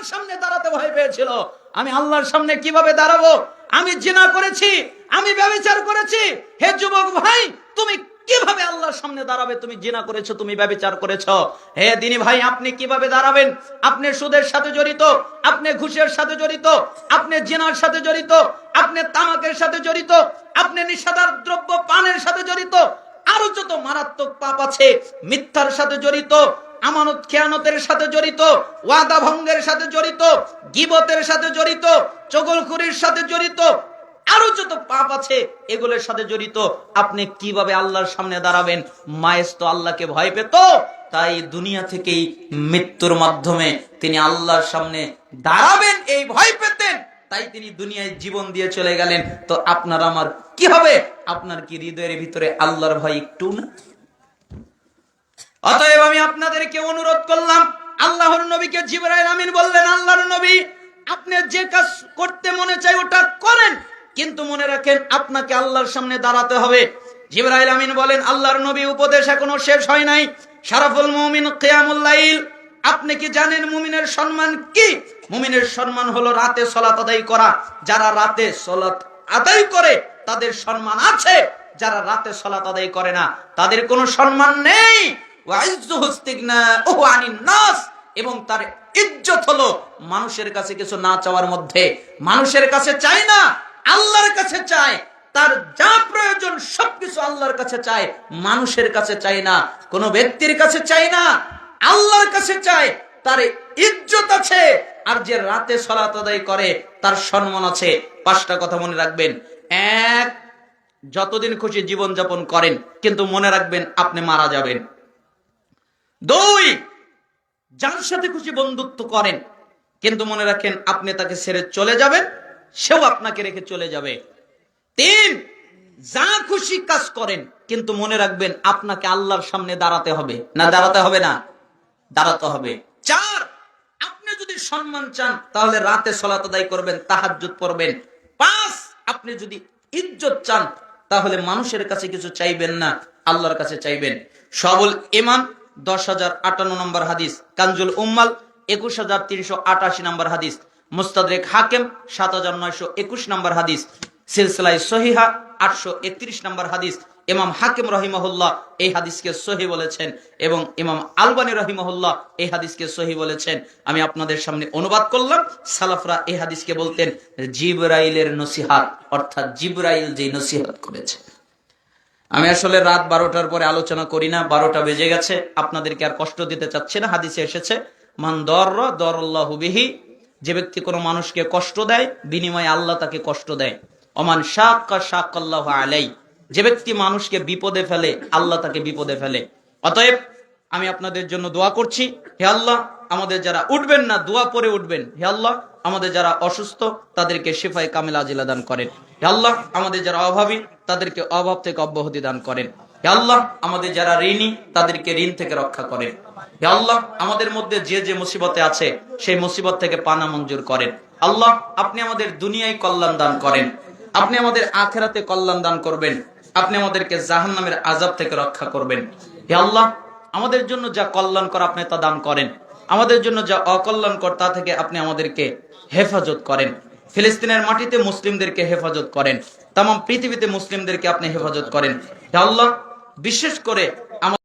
আল্লাহর সামনে দাঁড়াতে ভয় পেয়েছিল। আমি আল্লাহর সামনে কীভাবে দাঁড়াবো? আমি জিনা করেছি, আমি ব্যবচার করেছি। হে যুবক ভাই, তুমি কীভাবে আল্লাহর সামনে দাঁড়াবে? তুমি জিনা করেছ, তুমি ব্যবচার করেছ। হে দিনী ভাই, আপনি কীভাবে দাঁড়াবেন? আপনি সুদের সাথে জড়িত, আপনি ঘুষের সাথে জড়িত, আপনি জিনার সাথে জড়িত, আপনি তামাকের সাথে জড়িত, আপনি নিষেধার দ্রব্য পানের সাথে জড়িত, আরও যত মারাত্মক পাপ আছে, মিথ্যার সাথে জড়িত আমানত খেয়ানতের সাথে জড়িত, ওয়াদা ভঙ্গের সাথে জড়িত, গিবতের সাথে জড়িত, চগলখুরির সাথে জড়িত, আরও যত পাপ আছে এগুলোর সাথে জড়িত, আপনি কীভাবে আল্লাহর সামনে দাঁড়াবেন? মায়েস তো আল্লাহকে ভয় পেত, তাই দুনিয়া থেকেই মৃত্যুর মাধ্যমে তিনি আল্লাহর সামনে দাঁড়াবেন, এই ভয় পেতেন, তাই তিনি দুনিয়ায় জীবন দিয়ে চলে গেলেন। তো আপনার আমার কি হবে? আপনার কি হৃদয়ের ভিতরে আল্লাহর ভয় একটু না? অতএব আমি আপনাদেরকে অনুরোধ করলাম, আল্লাহর নবীকে জিবরাইল আমিন বললেন, আল্লাহর নবী, আপনি যে কাজ করতে মনে চাই ওটা করেন, কিন্তু মনে রাখেন আপনাকে আল্লাহর সামনে দাঁড়াতে হবে। জিবরাইল আমিন বলেন, আল্লাহর নবী উপদেশ এখনও শেষ হয় নাই। শারাফুল মুমিন, কিয়ামুল লাইল, আপনি কি জানেন মুমিনের সম্মান কি? মুমিনের সম্মান হলো রাতে সলাত আদায় করা। যারা রাতে সলাত আদায় করে, তাদের সম্মান আছে। যারা রাতে সলাত আদায় করে না, তাদের কোনো সম্মান নেই। এবং তার ইজ্জত হলো মানুষের কাছে কিছু না চাওয়ার মধ্যে। মানুষের কাছে চায় না, আল্লাহর কাছে চায়। তার যা প্রয়োজন সবকিছু আল্লাহর কাছে চায়। মানুষের কাছে চায় না, কোনো ব্যক্তির কাছে চায় না, আল্লাহর কাছে চায়। তার ইজ্জত আছে, আর যে রাতে সলাত করে, তার সম্মান আছে। পাঁচটা কথা মনে রাখবেন। এক, যতদিন খুশি জীবন যাপন করেন, কিন্তু মনে রাখবেন আপনি মারা যাবেন। দুই, যার সাথে খুশি বন্ধুত্ব করেন, কিন্তু মনে রাখেন আপনি তাকে ছেড়ে চলে যাবেন, সেও আপনাকে রেখে চলে যাবে। তিন যা খুশি কাজ করেন, কিন্তু মনে রাখবেন আপনাকে আল্লাহর সামনে দাঁড়াতে হবে। না দাঁড়াতে হবে না, দাঁড়াতে হবে। চার, আপনি যদি সম্মান চান, তাহলে রাতে সলাত আদায় করবেন, তাহাজ্জুদ পড়বেন। পাঁচ, আপনি যদি ইজ্জত চান, তাহলে মানুষের কাছে কিছু চাইবেন না, আল্লাহর কাছে চাইবেন। সবল ইমান দশ হাজার আটান্ন নম্বর হাদিস উম্মাল, একুশ হাজার তিনশো আটাশি নম্বর হাদিস, মুস্তাদরেক হাকেম, সাত হাজার নয়শো একুশ নম্বর হাদিস সহিহা, আটশো একত্রিশ নম্বর হাদিস, ইমাম হাকিম রহিমহুল্লাহ এই হাদিসকে সহি বলেছেন এবং ইমাম আলবানী রহিমহুল্লাহ এই হাদিসকে সহি বলেছেন। আমি আপনাদের সামনে অনুবাদ করলাম, সালাফরা এই হাদিসকে বলতেন জিবরাইলের নসিহাত, অর্থাৎ জিবরাইল যে নসিহাত করেছে। আমি আসলে রাত বারোটার পরে আলোচনা করি না, বারোটা বেজে গেছে, আপনাদেরকে আর কষ্ট দিতে চাচ্ছি না, হাদিসে এসেছে, মান দর দরল্লাহু বিহি যে ব্যক্তি কোনো মানুষকে কষ্ট দেয়, বিনিময়ে আল্লাহ তাকে কষ্ট দেয়। অমান শাক শাক আল্লাহ আলাই যে ব্যক্তি মানুষকে বিপদে ফেলে, আল্লাহ তাকে বিপদে ফেলে। অতএব আমি আপনাদের জন্য দোয়া করছি, হে আল্লাহ আমাদের যারা উঠবেন না, দোয়া পরে উঠবেন। হে আল্লাহ, আমাদের যারা অসুস্থ, তাদেরকে শেফাই কামিল আজিলা দান করেন। হে আল্লাহ, আমাদের যারা অভাবী, তাদেরকে অভাব থেকে অব্যাহতি দান করেন। হে আল্লাহ, আমাদের যারা ঋণী, তাদেরকে ঋণ থেকে রক্ষা করেন। হে আল্লাহ, আমাদের মধ্যে যে যে মুসিবতে আছে, সেই মুসিবত থেকে পানা মঞ্জুর করেন। আল্লাহ, আপনি আমাদের দুনিয়ায় কল্যাণ দান করেন। আপনি আমাদের আখেরাতে কল্যাণ দান করবেন। আপনি আমাদেরকে জাহান নামের আজাব থেকে রক্ষা করবেন। হে আল্লাহ, আমাদের জন্য যা কল্যাণকর আপনি তা দান করেন। আমাদের জন্য যা অকল্যাণকর তা থেকে আপনি আমাদেরকে হেফাজত করেন। ফিলিস্তিনের মাটিতে মুসলিমদেরকে হেফাজত করেন। তাম পৃথিবীতে মুসলিমদেরকে আপনি হেফাজত করেন। আল্লাহ, বিশেষ করে